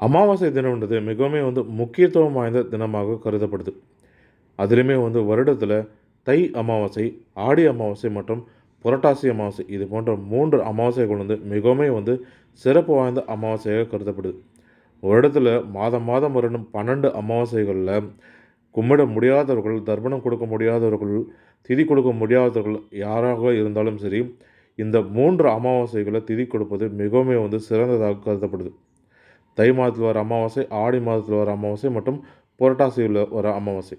அமாவாசை தினம்ன்றது மிகவும் வந்து முக்கியத்துவம் வாய்ந்த தினமாக கருதப்படுது. அதிலுமே வந்து வருடத்தில் தை அமாவாசை ஆடி அமாவாசை மற்றும் புரட்டாசி அமாவாசை இது போன்ற மூன்று அமாவாசைகள் வந்து மிகவும் வந்து சிறப்பு வாய்ந்த அமாவாசையாக கருதப்படுது. வருடத்தில் மாதம் மாதம் வரணும் பன்னெண்டு அமாவாசைகளில் கும்பிட முடியாதவர்கள் தர்ப்பணம் கொடுக்க முடியாதவர்கள் திதி கொடுக்க முடியாதவர்கள் யாராக இருந்தாலும் சரி இந்த மூன்று அமாவாசைகளை திதி கொடுப்பது மிகவும் வந்து சிறந்ததாக கருதப்படுது. தை மாதத்தில் வர அமாவாசை ஆடி மாதத்தில் வர அமாவாசை மற்றும் புரட்டாசியில் வர அமாவாசை.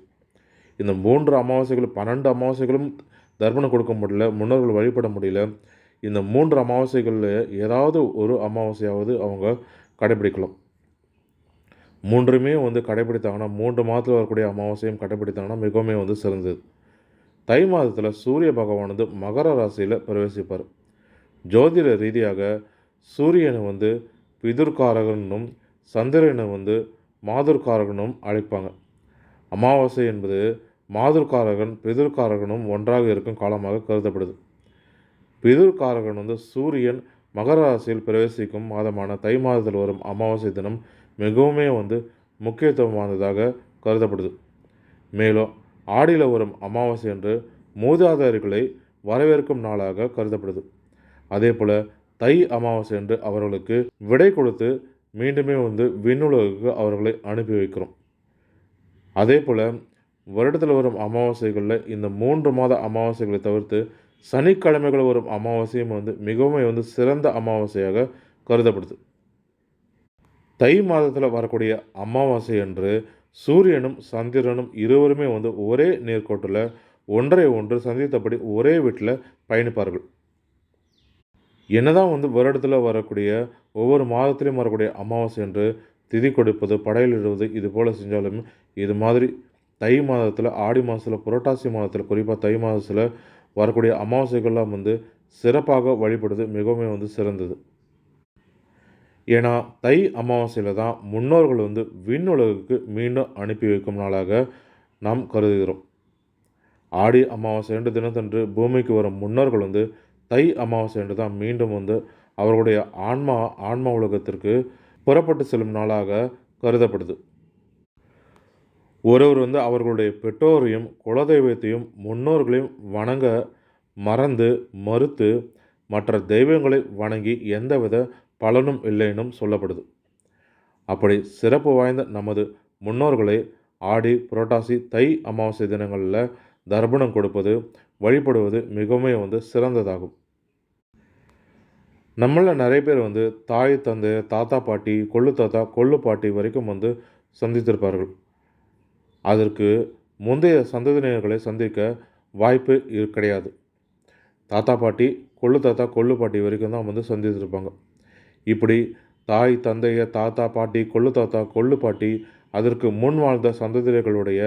இந்த மூன்று அமாவாசைகளும் பன்னெண்டு அமாவாசைகளும் தர்ப்பணம் கொடுக்க முடியல முன்னோர்கள் வழிபட முடியல. இந்த மூன்று அமாவாசைகளில் ஏதாவது ஒரு அமாவாசையாவது அவங்க கடைபிடிக்கலாம். மூன்றுமே வந்து கடைபிடித்தாங்கன்னா மூன்று மாதத்தில் வரக்கூடிய அமாவாசையும் கடைபிடித்தாங்கன்னா மிகவும் வந்து சிறந்தது. தை மாதத்தில் சூரிய பகவான் வந்து மகர ராசியில் பிரவேசிப்பார். ஜோதிட ரீதியாக சூரியனை வந்து பிதுர்காரகனும் சந்திரனை வந்து மாதுர்காரகனும் அழைப்பாங்க. அமாவாசை என்பது மாதுர்காரகன் பிதுர்காரகனும் ஒன்றாக இருக்கும் காலமாக கருதப்படுது. பிதுர்காரகன் வந்து சூரியன் மகர ராசியில் பிரவேசிக்கும் மாதமான தை மாதத்தில் வரும் அமாவாசை தினம் மிகவுமே வந்து முக்கியத்துவம் வாய்ந்ததாக கருதப்படுது. மேலும் ஆடியில் வரும் அமாவாசை என்று மூதாதையர்களை வரவேற்கும் நாளாக கருதப்படுது. அதே போல் தை அமாவாசை என்று அவர்களுக்கு விடை கொடுத்து மீண்டுமே வந்து விண்ணுலகுக்கு அவர்களை அனுப்பி வைக்கிறோம். அதே போல் வருடத்தில் வரும் அமாவாசைகளில் இந்த மூன்று மாத அமாவாசைகளை தவிர்த்து சனிக்கிழமைகள் வரும் அமாவாசையும் வந்து மிகவும் வந்து சிறந்த அமாவாசையாக கருதப்படுது. தை மாதத்தில் வரக்கூடிய அமாவாசை என்று சூரியனும் சந்திரனும் இருவருமே வந்து ஒரே நேர்கோட்டில் ஒன்றை ஒன்று சந்தித்தபடி ஒரே வீட்டில் பயணிப்பார்கள். என்னதான் வந்து வருடத்தில் வரக்கூடிய ஒவ்வொரு மாதத்திலையும் வரக்கூடிய அமாவாசை என்று திதி கொடுப்பது படையலிடுவது இது போல் செஞ்சாலும் இது மாதிரி தை மாதத்தில் ஆடி மாதத்தில் புரட்டாசி மாதத்தில் குறிப்பாக தை மாதத்தில் வரக்கூடிய அமாவாசைகள்லாம் வந்து சிறப்பாக வழிபடுவது மிகவும் வந்து சிறந்தது. ஏன்னா தை அமாவாசையில் தான் முன்னோர்கள் வந்து விண்ணுலகுக்கு மீண்டும் அனுப்பி வைக்கும் நாளாக நாம் கருதுகிறோம். ஆடி அமாவாசை ரெண்டு தினத்தன்று பூமிக்கு வரும் முன்னோர்கள் வந்து தை அமாவாசை என்று தான் மீண்டும் வந்து அவர்களுடைய ஆன்மா ஆன்மா உலகத்திற்கு புறப்பட்டு செல்லும் நாளாக கருதப்படுது. ஒருவர் வந்து அவர்களுடைய பெற்றோரையும் குலதெய்வத்தையும் முன்னோர்களையும் வணங்க மறந்து மறுத்து மற்ற தெய்வங்களை வணங்கி எந்தவித பலனும் இல்லைனும் சொல்லப்படுது. அப்படி சிறப்பு வாய்ந்த நமது முன்னோர்களை ஆடி புரட்டாசி தை அமாவாசை தினங்களில் தர்ப்பணம் கொடுப்பது வழிபடுவது மிகவும் வந்து சிறந்ததாகும். நம்மள நிறைய பேர் வந்து தாய் தந்தை தாத்தா பாட்டி கொள்ளு தாத்தா கொள்ளு பாட்டி வரைக்கும் வந்து சந்தித்திருப்பார்கள். அதற்கு முந்தைய சந்ததியினர்களை சந்திக்க வாய்ப்பு கிடையாது. தாத்தா பாட்டி கொள்ளு தாத்தா கொள்ளு பாட்டி வரைக்கும் தான் வந்து சந்தித்திருப்பாங்க. இப்படி தாய் தந்தைய தாத்தா பாட்டி கொள்ளு தாத்தா கொள்ளு பாட்டி அதற்கு முன் வாழ்ந்த சந்ததியர்களுடைய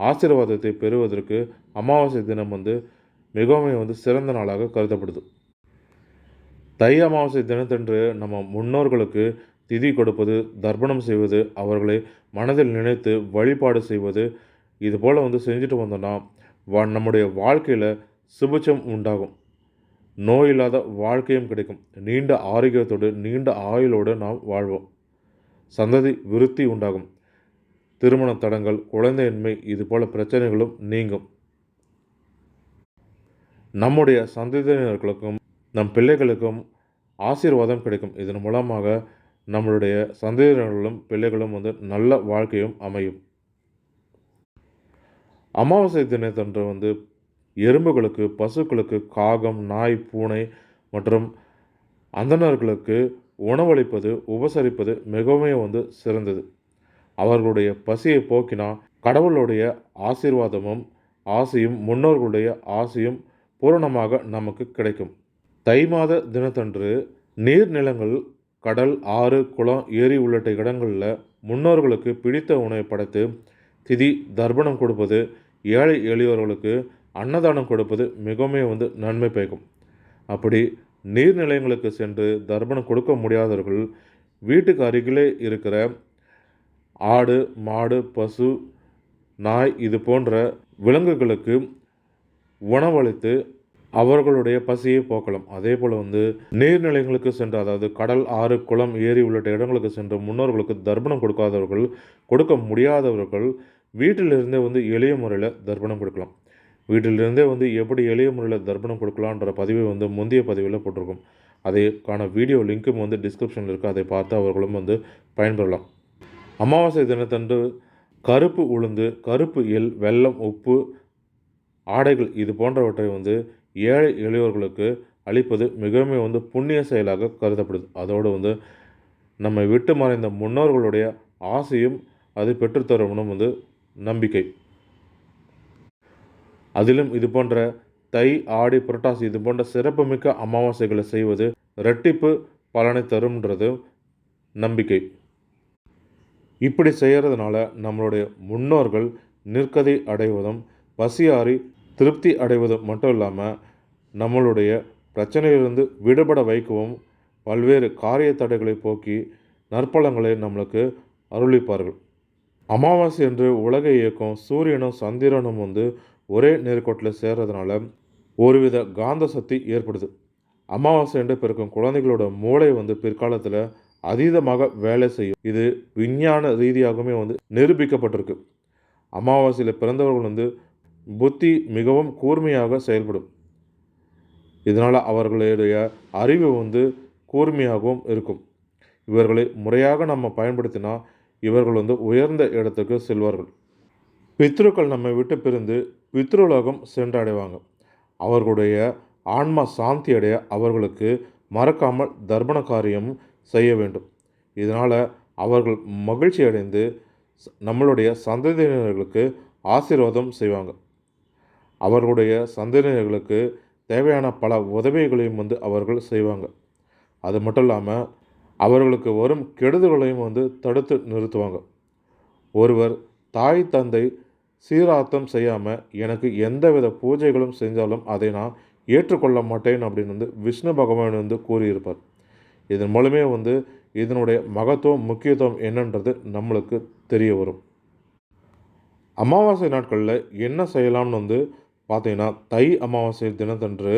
ஆசீர்வாதத்தை பெறுவதற்கு அமாவாசை தினம் வந்து மிகவும் வந்து சிறந்த நாளாக கருதப்படுது. தை அமாவாசை தினத்தன்று நம்ம முன்னோர்களுக்கு திதி கொடுப்பது தர்ப்பணம் செய்வது அவர்களை மனதில் நினைத்து வழிபாடு செய்வது இது போல் வந்து செஞ்சுட்டு வந்தோன்னா வா நம்முடைய வாழ்க்கையில் சுபிச்சம் உண்டாகும். நோய் இல்லாத வாழ்க்கையும் கிடைக்கும். நீண்ட ஆரோக்கியத்தோடு நீண்ட ஆயுளோடு நாம் வாழ்வோம். சந்ததி விருத்தி உண்டாகும். திருமண தடங்கள் குழந்தையின்மை இது போல பிரச்சனைகளும் நீங்கும். நம்முடைய சந்ததியினர்களுக்கும் நம் பிள்ளைகளுக்கும் ஆசீர்வாதம் கிடைக்கும். இதன் மூலமாக நம்மளுடைய சந்ததியினர்களும் பிள்ளைகளும் வந்து நல்ல வாழ்க்கையும் அமையும். அமாவாசை தினத்தன்று வந்து எறும்புகளுக்கு பசுக்களுக்கு காகம் நாய் பூனை மற்றும் அந்தணர்களுக்கு உணவளிப்பது உபசரிப்பது மிகவும் வந்து சிறந்தது. அவர்களுடைய பசியை போக்கினா கடவுளுடைய ஆசீர்வாதமும் ஆசையும் முன்னோர்களுடைய ஆசையும் பூரணமாக நமக்கு கிடைக்கும். தை மாத தினத்தன்று நீர்நிலங்கள் கடல் ஆறு குளம் ஏரி உள்ளிட்ட இடங்களில் முன்னோர்களுக்கு பிடித்த உணவை படைத்து திதி தர்ப்பணம் கொடுப்பது ஏழை எளியவர்களுக்கு அன்னதானம் கொடுப்பது மிகவும் வந்து நன்மை பயக்கும். அப்படி நீர்நிலையங்களுக்கு சென்று தர்ப்பணம் கொடுக்க முடியாதவர்கள் வீட்டுக்கு அருகிலே இருக்கிற ஆடு மாடு பசு நாய் இது போன்ற விலங்குகளுக்கு உணவளித்து அவர்களுடைய பசியை போக்கலாம். அதே போல் வந்து நீர்நிலைகளுக்கு சென்று அதாவது கடல் ஆறு குளம் ஏரி உள்ளிட்ட இடங்களுக்கு சென்று முன்னோர்களுக்கு தர்ப்பணம் கொடுக்காதவர்கள் கொடுக்க முடியாதவர்கள் வீட்டிலிருந்தே வந்து எளிய முறையில் தர்ப்பணம் கொடுக்கலாம். வீட்டிலிருந்தே வந்து எப்படி எளிய முறையில் தர்ப்பணம் கொடுக்கலான்ற பதிவை வந்து முந்தைய பதிவில் போட்டிருக்கோம். அதைக்கான வீடியோ லிங்க்கும் வந்து டிஸ்கிரிப்ஷனில் இருக்குது அதை பார்த்து அவர்களும் வந்து பயன்பெறலாம். அமாவாசை தினத்தன்று கருப்பு உளுந்து கருப்பு எள் வெல்லம் உப்பு ஆடைகள் இது போன்றவற்றை வந்து ஏழை எளியோர்களுக்கு அளிப்பது மிகவும் வந்து புண்ணிய செயலாக கருதப்படுது. அதோடு வந்து நம்மை விட்டு மறைந்த முன்னோர்களுடைய ஆசையும் அது பெற்றுத்தருவனும் வந்து நம்பிக்கை. அதிலும் இது போன்ற தை ஆடி புரட்டாசி இது போன்ற சிறப்புமிக்க அமாவாசைகளை செய்வது ரெட்டிப்பு பலனை தரும்ன்றது நம்பிக்கை. இப்படி செய்கிறதுனால நம்மளுடைய முன்னோர்கள் நிற்கதை அடைவதும் பசியாறி திருப்தி அடைவதும் மட்டும் இல்லாமல் நம்மளுடைய பிரச்சனையிலிருந்து விடுபட வைக்கவும் பல்வேறு காரிய தடைகளை போக்கி நற்பலங்களை நம்மளுக்கு அருளிப்பார்கள். அமாவாசை என்று உலக இயக்கம் சூரியனும் சந்திரனும் வந்து ஒரே நேர்கோட்டில் சேர்றதுனால ஒருவித காந்த சக்தி ஏற்படுது. அமாவாசை என்று பிறக்கும் குழந்தைகளோட மூளை வந்து பிற்காலத்தில் அதீதமாக வேலை செய்யும். இது விஞ்ஞான ரீதியாகவுமே வந்து நிரூபிக்கப்பட்டிருக்கு. அமாவாசையில் பிறந்தவர்கள் வந்து புத்தி மிகவும் கூர்மையாக செயல்படும். இதனால் அவர்களுடைய அறிவு வந்து கூர்மையாகவும் இருக்கும். இவர்களை முறையாக நம்ம பயன்படுத்தினா இவர்கள் வந்து உயர்ந்த இடத்துக்கு செல்வார்கள். பித்ருக்கள் நம்மை விட்டு பிரிந்து பித்ருலோகம் சென்றடைவாங்க. அவர்களுடைய ஆன்மா சாந்தி அடைய அவர்களுக்கு மறக்காமல் தர்ப்பண காரியம் செய்ய வேண்டும். இதனால் அவர்கள் மகிழ்ச்சி அடைந்து நம்மளுடைய சந்ததியினர்களுக்கு ஆசீர்வாதம் செய்வாங்க. அவர்களுடைய சந்ததியினர்களுக்கு தேவையான பல உதவிகளையும் வந்து அவர்கள் செய்வாங்க. அது மட்டும் இல்லாமல் அவர்களுக்கு வரும் கெடுதல்களையும் வந்து தடுத்து நிறுத்துவாங்க. ஒருவர் தாய் தந்தை சீராத்தம் செய்யாமல் எனக்கு எந்தவித பூஜைகளும் செஞ்சாலும் அதை நான் ஏற்றுக்கொள்ள மாட்டேன் அப்படின்னு வந்து விஷ்ணு பகவான் வந்து கூறியிருப்பார். இதன் மூலமே வந்து இதனுடைய மகத்துவம் முக்கியத்துவம் என்னன்றது நம்மளுக்கு தெரிய வரும். அமாவாசை நாட்களில் என்ன செய்யலாம்னு வந்து பார்த்தீங்கன்னா தை அமாவாசை தினத்தன்று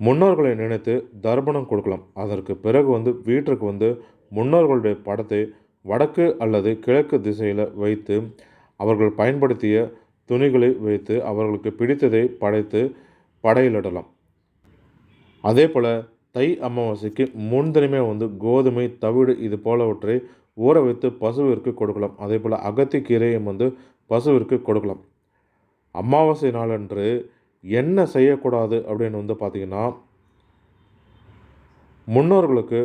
முன்னோர்களை நினைத்து தர்ப்பணம் கொடுக்கலாம். அதற்கு பிறகு வந்து வீட்டிற்கு வந்து முன்னோர்களுடைய படத்தை வடக்கு அல்லது கிழக்கு திசையில் வைத்து அவர்கள் பயன்படுத்திய துணிகளை வைத்து அவர்களுக்கு பிடித்ததை படைத்து படையிலிடலாம். அதே போல் தை அமாவாசைக்கு முன்தினமே வந்து கோதுமை தவிடு இது போலவற்றை ஊற வைத்து பசுவிற்கு கொடுக்கலாம். அதே போல் அகத்திக்கீரையும் வந்து பசுவிற்கு கொடுக்கலாம். அமாவாசை நாளன்று என்ன செய்யக்கூடாது அப்படின்னு வந்து பார்த்திங்கன்னா முன்னோர்களுக்கு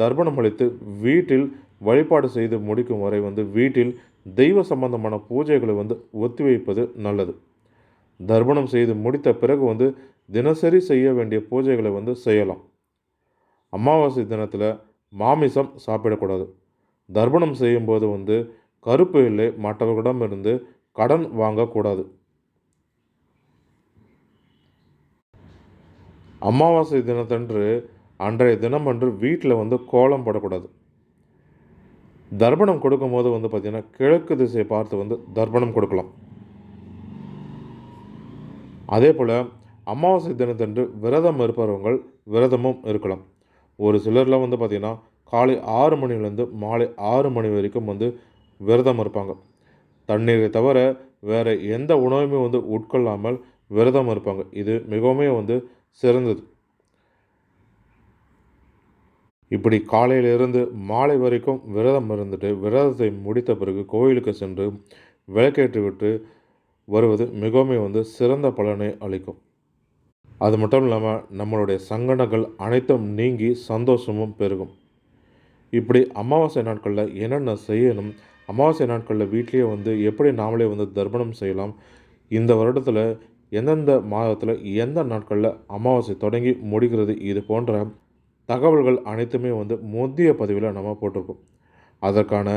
தர்ப்பணம் அளித்து வீட்டில் வழிபாடு செய்து முடிக்கும் வரை வந்து வீட்டில் தெய்வ சம்பந்தமான பூஜைகளை வந்து ஒத்திவைப்பது நல்லது. தர்ப்பணம் செய்து முடித்த பிறகு வந்து தினசரி செய்ய வேண்டிய பூஜைகளை வந்து செய்யலாம். அமாவாசை தினத்தில் மாமிசம் சாப்பிடக்கூடாது. தர்ப்பணம் செய்யும்போது வந்து கருப்பு இல்லை மற்றவர்களிடமிருந்து கடன் வாங்கக்கூடாது. அமாவாசை தினத்தன்று அன்றைய தினம் அன்று வீட்டில் வந்து கோலம் போடக்கூடாது. தர்ப்பணம் கொடுக்கும்போது வந்து பார்த்திங்கன்னா கிழக்கு திசையை பார்த்து வந்து தர்ப்பணம் கொடுக்கலாம். அதே போல் அமாவாசை தினத்தன்று விரதம் இருப்பவர்கள் விரதமும் இருக்கலாம். ஒரு சிலர்லாம் வந்து பார்த்திங்கன்னா காலை ஆறு மணிலேருந்து மாலை ஆறு மணி வரைக்கும் வந்து விரதம் இருப்பாங்க. தண்ணீரை தவிர வேறு எந்த உணவுமே வந்து உட்கொள்ளாமல் விரதம் இருப்பாங்க. இது மிகவும் வந்து சிறந்தது. இப்படி காலையிலிருந்து மாலை வரைக்கும் விரதம் இருந்துட்டு விரதத்தை முடித்த பிறகு கோயிலுக்கு சென்று விளக்கேற்றி விட்டு வருவது மிகவும் வந்து சிறந்த பலனை அளிக்கும். அது மட்டும் இல்லாமல் நம்மளுடைய சங்கடங்கள் அனைத்தும் நீங்கி சந்தோஷமும் பெருகும். இப்படி அமாவாசை நாட்களில் என்னென்ன செய்யணும் அமாவாசை நாட்களில் வீட்லேயே வந்து எப்படி நாமளே வந்து தர்ப்பணம் செய்யலாம் இந்த வருடத்தில் எந்தெந்த மாதத்தில் எந்த நாட்களில் அமாவாசை தொடங்கி முடிகிறது இது போன்ற தகவல்கள் அனைத்துமே வந்து முந்தைய பதிவில் நம்ம போட்டிருக்கோம். அதற்கான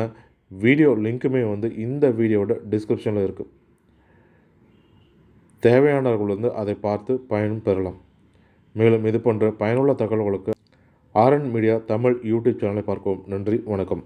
வீடியோ லிங்க்குமே வந்து இந்த வீடியோவோட டிஸ்கிரிப்ஷனில் இருக்குது தேவையானவர்கள் வந்து அதை பார்த்து பயன் பெறலாம். மேலும் இது போன்ற பயனுள்ள தகவல்களுக்கு ஆர்என் மீடியா தமிழ் யூடியூப் சேனலை பார்க்கவும். நன்றி வணக்கம்.